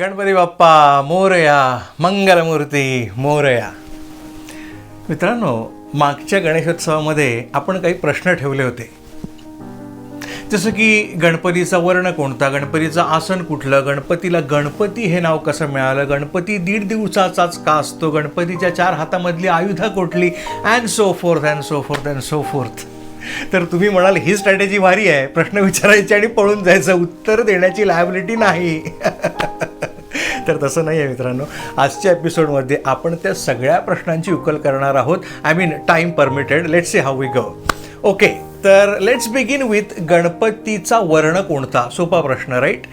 गणपती बाप्पा मोरया मंगलमूर्ती मोरया. मित्रांनो मागच्या गणेशोत्सवामध्ये आपण काही प्रश्न ठेवले होते. जसं की गणपतीचा वर्ण कोणता? गणपतीचं आसन कुठलं? गणपतीला गणपती हे नाव कसं मिळालं? गणपती दीड दिवसाचाच का असतो? गणपतीच्या चार हातामधली आयुधं कुठली? And so forth and so forth and so forth तर तुम्ही म्हणाल ही स्ट्रॅटेजी भारी आहे. प्रश्न विचारायचे आणि पळून जायचं. उत्तर देण्याची लायबिलिटी नाही. तर तसं नाही आहे मित्रांनो. आजच्या एपिसोडमध्ये आपण त्या सगळ्या प्रश्नांची उकल करणार आहोत. I mean time permitted let's see how we go okay तर लेट्स बिगिन विथ गणपतीचा वर्ण कोणता? सोपा प्रश्न राईट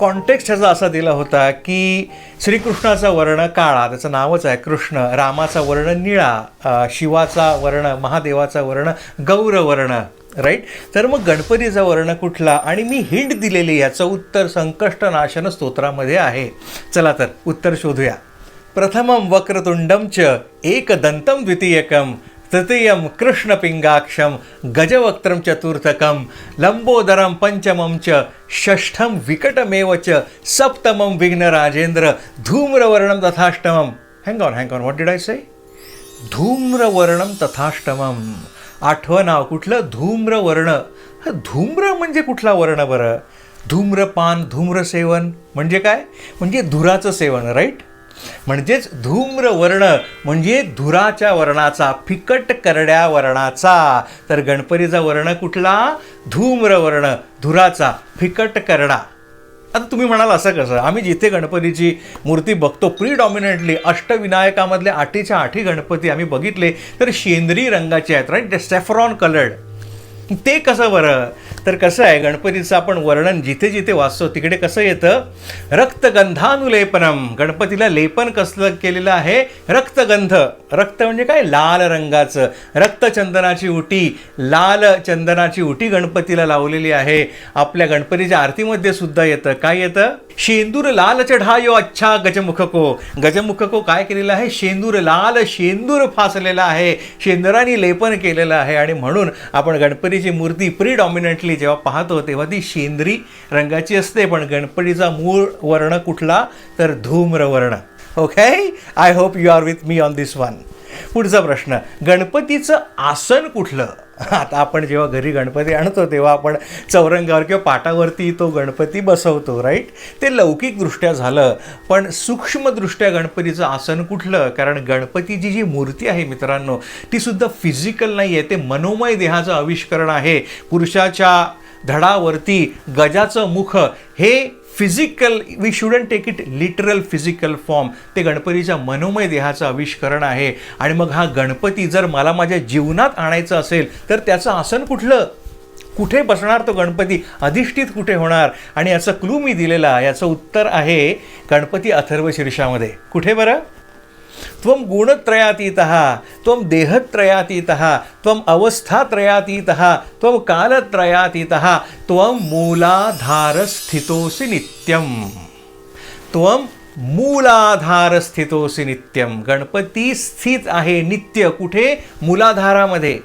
कॉन्टेक्स्ट ह्याचा असा दिला होता की श्रीकृष्णाचा वर्ण काळा त्याचं नावच आहे कृष्ण रामाचा वर्ण निळा शिवाचा वर्ण महादेवाचा वर्ण गौरवर्ण. राईट? तर मग गणपतीचा वर्ण कुठला? आणि मी हिंट दिलेली याचं उत्तर संकष्टनाशन स्तोत्रामध्ये आहे. चला तर उत्तर शोधूया. प्रथमं वक्रतुंडम च एकदन्तं द्वितीयकं तृतीयं कृष्णपिङ्गाक्षं गजवक्त्रम चतुर्थकं लम्बोदरं पंचमं च षष्ठं विकटमेव च सप्तमं विघ्नराजेन्द्र धूम्रवर्णं तथाष्टमं। Hang on hang on what did I say धूम्रवर्णम तथाष्टमम आठवं नाव कुठलं? धूम्रवर्ण हा धूम्र म्हणजे कुठला वर्ण बरं? धूम्रपान धूम्र सेवन म्हणजे काय? म्हणजे धुराचं सेवन राईट म्हणजेच धूम्रवर्ण म्हणजे धुराच्या वर्णाचा फिकट करड्या वर्णाचा. तर गणपतीचा वर्ण कुठला? धूम्रवर्ण धुराचा फिकट करडा. आता तुम्ही म्हणाल असं कसं? आम्ही जिथे गणपतीची मूर्ती बघतो प्रिडॉमिनंटली अष्टविनायकामधले आठीच्या आठी गणपती आम्ही बघितले तर शेंद्री रंगाचे आहेत राईट सेफ्रॉन कलर्ड ते कसं बरं? तर कसं आहे गणपतीचं आपण वर्णन जिथे जिथे वाचतो तिकडे कसं येतं? रक्तगंधानुलेपनम. गणपतीला लेपन कसलं केलेलं आहे? रक्तगंध. रक्त म्हणजे काय? लाल रंगाचं. रक्तचंदनाची उटी. लाल चंदनाची उटी गणपतीला लावलेली आहे. आपल्या गणपतीच्या आरतीमध्ये सुद्धा येतं. काय येतं? शेंदूर लाल चढायो अच्छा गजमुखको. गजमुखको काय केलेलं आहे? शेंदूर लाल शेंदूर फासलेला आहे. शेंदुराने लेपन केलेलं आहे. आणि म्हणून आपण गणपती गणपतीची मूर्ती प्रिडॉमिनंटली जेव्हा पाहतो तेव्हा ती शेंद्री रंगाची असते. पण गणपतीचा मूळ वर्ण कुठला? तर Dhumravarna okay I hope you are with me on this one पुढचा प्रश्न गणपतीचं आसन कुठलं? आता आपण जेव्हा घरी गणपती आणतो तेव्हा आपण चौरंगावर किंवा पाटावरती तो गणपती बसवतो राईट ते लौकिकदृष्ट्या झालं पण सूक्ष्मदृष्ट्या गणपतीचं आसन कुठलं? कारण गणपतीची जी मूर्ती आहे मित्रांनो ती सुद्धा फिजिकल नाही आहे ते मनोमय देहाचं आविष्करण आहे. पुरुषाच्या धडावरती गजाचं मुख हे physical we shouldn't take it literal physical form ते गणपतीच्या मनोमय देहाचं आविष्करण आहे. आणि मग हा गणपती जर मला माझ्या जीवनात आणायचं असेल तर त्याचं आसन कुठलं? कुठे बसणार तो गणपती? अधिष्ठित कुठे होणार? आणि याचं क्लू मी दिलेला याचं उत्तर आहे गणपती अथर्व शीर्षामध्ये. कुठे बरं? त्वं गुणत्रयातीतः त्वं देहत्रयातीतः त्वं अवस्थात्रयातीतः त्वं कालत्रयातीतः त्वं मूलाधारस्थितोऽसि नित्यं त्वं मूलाधारस्थितोऽसि नित्यं गणपती स्थित आहे नित्य कुठे? मूलाधारामध्ये.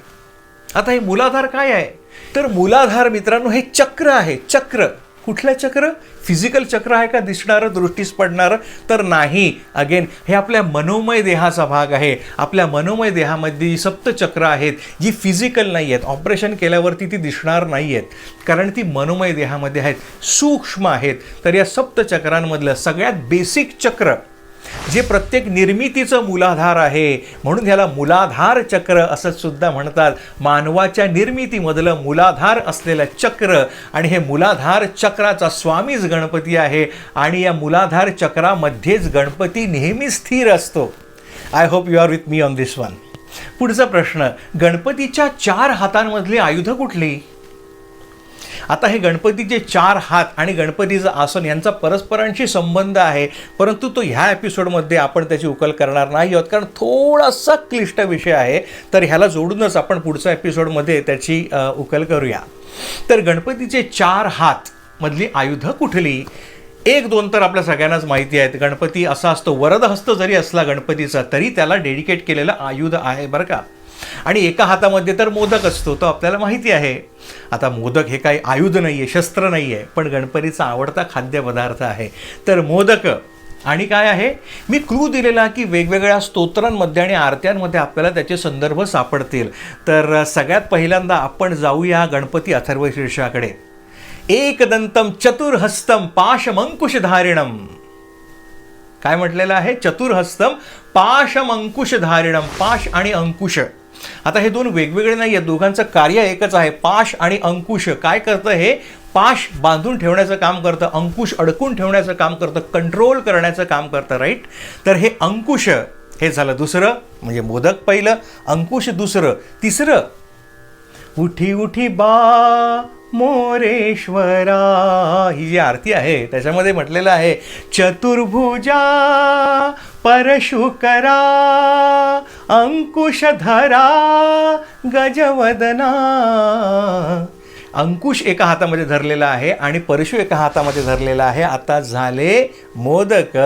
आता हे मूलाधार काय आहे? तर मूलाधार मित्रांनो हे चक्र आहे चक्र. कुठलं चक्र? फिजिकल चक्र आहे का दिसणारं दृष्टीस पडणारं? तर नाही. अगेन हे आपल्या मनोमय देहाचा भाग आहे. आपल्या मनोमय देहामध्ये जी सप्तचक्र आहेत जी फिजिकल नाही आहेत ऑपरेशन केल्यावरती ती दिसणार नाही आहेत कारण ती मनोमय देहामध्ये आहेत सूक्ष्म आहेत. तर या सप्तचक्रांमधलं सगळ्यात बेसिक चक्र जे प्रत्येक निर्मितीचं मूलाधार आहे म्हणून ह्याला मूलाधार चक्र असं सुद्धा म्हणतात. मानवाच्या निर्मितीमधलं मूलाधार असलेलं चक्र आणि हे मूलाधार चक्राचा स्वामीच गणपती आहे आणि या मूलाधार चक्रामध्येच गणपती नेहमी स्थिर असतो. I hope you are with me on this one पुढचा प्रश्न गणपतीच्या चार हातांमधली आयुधं कुठली? आता हे गणपतीचे चार हात आणि गणपतीचं आसन यांचा परस्परांशी संबंध आहे परंतु तो ह्या एपिसोडमध्ये आपण त्याची उकल करणार नाही आहोत. कारण थोडासा क्लिष्ट विषय आहे. तर ह्याला जोडूनच आपण पुढच्या एपिसोडमध्ये त्याची उकल करूया. तर गणपतीचे चार हात मधली आयुधं कुठली? एक दोन तर आपल्या सगळ्यांनाच माहिती आहेत. गणपती असा असतो वरदहस्त जरी असला गणपतीचा तरी त्याला डेडिकेट केलेलं आयुध आहे बरं का? आणि एका हातामध्ये तर मोदक असतो तो आपल्याला माहिती आहे. आता मोदक हे काही आयुध नाही आहे शस्त्र नाही आहे पण गणपतीचा आवडता खाद्यपदार्थ आहे. तर मोदक आणि काय आहे? मी क्लू दिलेला की वेगवेगळ्या स्तोत्रांमध्ये आणि आरत्यांमध्ये आपल्याला त्याचे संदर्भ सापडतील. तर सगळ्यात पहिल्यांदा आपण जाऊया गणपती अथर्व शीर्षाकडे एकदंतम चतुर्हस्तम पाशमंकुशधारिणम काय म्हटलेलं आहे? चतुर्हस्तम पाशम अंकुश पाश आणि अंकुश. आता हे दोन वेगवेगळे नाही आहेत दोघांचं कार्य एकच आहे. पाश आणि अंकुश. काय करतं हे? पाश बांधून ठेवण्याचं काम करतं अंकुश अडकून ठेवण्याचं काम करतं कंट्रोल करण्याचं काम करतं राईट तर हे अंकुश हे झालं दुसरं म्हणजे मोदक पहिलं अंकुश दुसरं तिसरं उठी उठी बा मोरेश्वरा. ही जी आरती आहे त्याच्यामध्ये म्हटलेलं आहे चतुर्भुजा परशुकरा अंकुशधरा गजवदना. अंकुश एका हातामध्ये धरलेला आहे आणि परशु एका हातामध्ये धरलेला आहे. आता झाले मोदक.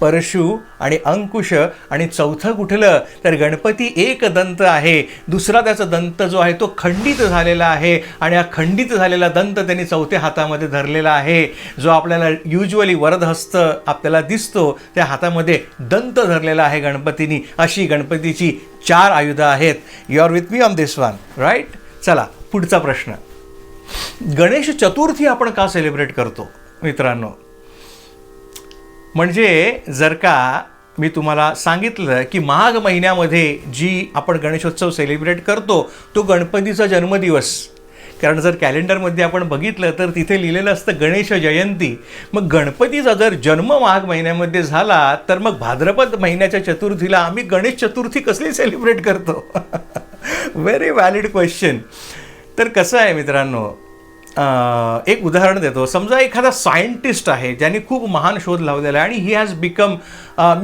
परशु आणि अंकुश आणि चौथं कुठलं? तर गणपती एक दंत आहे. दुसरा त्याचा दंत जो आहे तो खंडित झालेला आहे आणि हा खंडित झालेला दंत त्यांनी चौथ्या हातामध्ये धरलेला आहे. जो आपल्याला युजली वरदहस्त आपल्याला दिसतो त्या हातामध्ये दंत धरलेला आहे गणपतीनी. अशी गणपतीची चार आयुधं आहेत. You are with me on this one right चला पुढचा प्रश्न. गणेश चतुर्थी आपण का सेलिब्रेट करतो मित्रांनो? म्हणजे जर का मी तुम्हाला सांगितलं की माघ महिन्यामध्ये जी आपण गणेशोत्सव सेलिब्रेट करतो तो गणपतीचा जन्मदिवस. कारण जर कॅलेंडरमध्ये आपण बघितलं तर तिथे लिहिलेलं असतं गणेश जयंती. मग गणपतीचा जर जन्म माघ महिन्यामध्ये झाला तर मग भाद्रपद महिन्याच्या चतुर्थीला आम्ही गणेश चतुर्थी कसली सेलिब्रेट करतो? व्हेरी व्हॅलिड क्वेश्चन तर कसं आहे मित्रांनो एक उदाहरण देतो. समजा एखादा सायंटिस्ट आहे ज्याने खूप महान शोध लावलेला आहे आणि he has become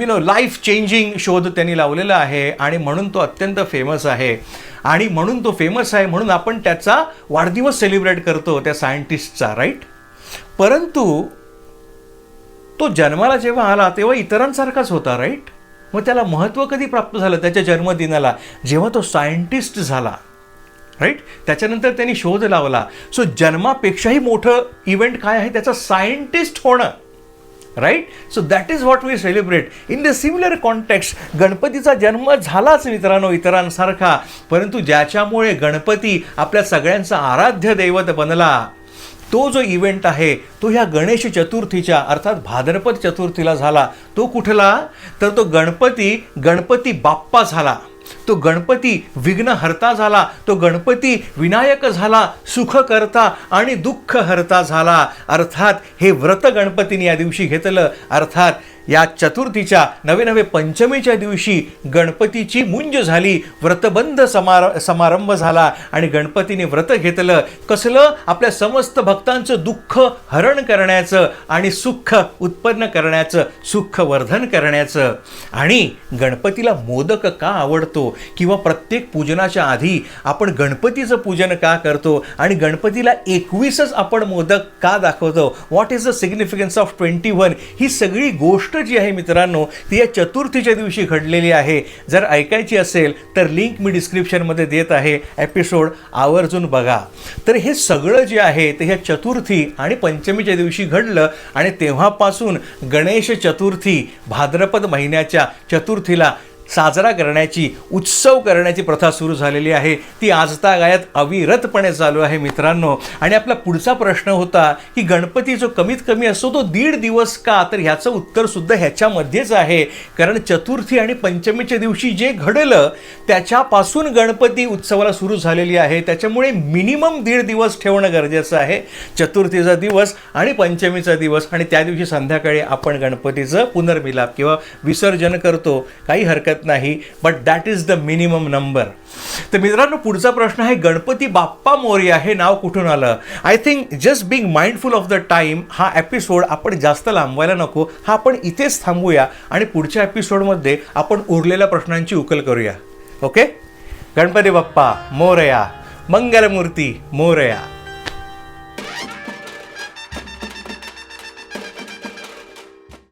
you know life changing शोध त्यांनी लावलेला आहे आणि म्हणून तो अत्यंत फेमस आहे. आणि म्हणून तो फेमस आहे म्हणून आपण त्याचा वाढदिवस सेलिब्रेट करतो त्या सायंटिस्टचा राईट परंतु तो जन्माला जेव्हा आला तेव्हा इतरांसारखाच होता राईट मग त्याला महत्त्व कधी प्राप्त झालं? त्याच्या जन्मदिनाला. जेव्हा तो सायंटिस्ट झाला. राईट त्याच्यानंतर त्यांनी शोध लावला. सो जन्मापेक्षाही मोठं इव्हेंट काय आहे? त्याचं सायंटिस्ट होणं. Right so that is what we celebrate in the similar context गणपतीचा जन्म झालाच मित्रांनो इतरांसारखा. परंतु ज्याच्यामुळे गणपती आपल्या सगळ्यांचा आराध्य दैवत बनला तो जो इव्हेंट आहे तो ह्या गणेश चतुर्थीच्या अर्थात भाद्रपद चतुर्थीला झाला. तो कुठला? तर तो गणपती गणपती बाप्पा झाला. तो गणपती विघ्नहर्ता झाला तो गणपती विनायक झाला सुख करता आणि दुःख हरता झाला. अर्थात हे व्रत गणपतीने या दिवशी घेतलं. अर्थात या चतुर्थीच्या नवे नवे पंचमीच्या दिवशी गणपतीची मुंज झाली व्रतबंध समार समारंभ झाला आणि गणपतीने व्रत घेतलं. कसलं? आपल्या समस्त भक्तांचं दुःख हरण करण्याचं आणि सुख उत्पन्न करण्याचं सुख वर्धन करण्याचं. आणि गणपतीला मोदक का आवडतो? किंवा प्रत्येक पूजनाच्या आधी आपण गणपतीचं पूजन का करतो? आणि गणपतीला एकवीसच आपण मोदक का दाखवतो? What is the significance of twenty one ही सगळी गोष्ट जी आहे मित्रांनो ती या चतुर्थीच्या दिवशी घडलेली आहे. जर ऐकायची असेल तर लिंक मी डिस्क्रिप्शनमध्ये देत आहे. एपिसोड आवर्जून बघा. तर हे सगळं जे आहे ते ह्या चतुर्थी आणि पंचमीच्या दिवशी घडलं आणि तेव्हापासून गणेश चतुर्थी भाद्रपद महिन्याच्या चतुर्थीला साजरा करण्याची उत्सव करण्याची प्रथा सुरू झालेली आहे. ती आजता गायत अविरतपणे चालू आहे मित्रांनो. आणि आपला पुढचा प्रश्न होता की गणपती जो कमीत कमी असतो तो दीड दिवस का? तर ह्याचं उत्तर सुद्धा ह्याच्यामध्येच आहे. कारण चतुर्थी आणि पंचमीच्या दिवशी जे घडलं त्याच्यापासून गणपती उत्सवाला सुरू झालेली आहे. त्याच्यामुळे मिनिमम दीड दिवस ठेवणं गरजेचं आहे. चतुर्थीचा दिवस आणि पंचमीचा दिवस आणि त्या दिवशी संध्याकाळी आपण गणपतीचं पुनर्मिलाप किंवा विसर्जन करतो. काही हरकत नाही but that is the minimum number तर मित्रांनो पुढचा प्रश्न आहे गणपती बाप्पा मोर्या हे नाव कुठून आलं? I think just being mindful of the time हा एपिसोड आपण जास्त लांबवायला नको हा आपण इथेच थांबूया आणि पुढच्या एपिसोडमध्ये आपण उरलेल्या प्रश्नांची उकल करूया. ओके गणपती बाप्पा मोरया मंगलमूर्ती मोरया.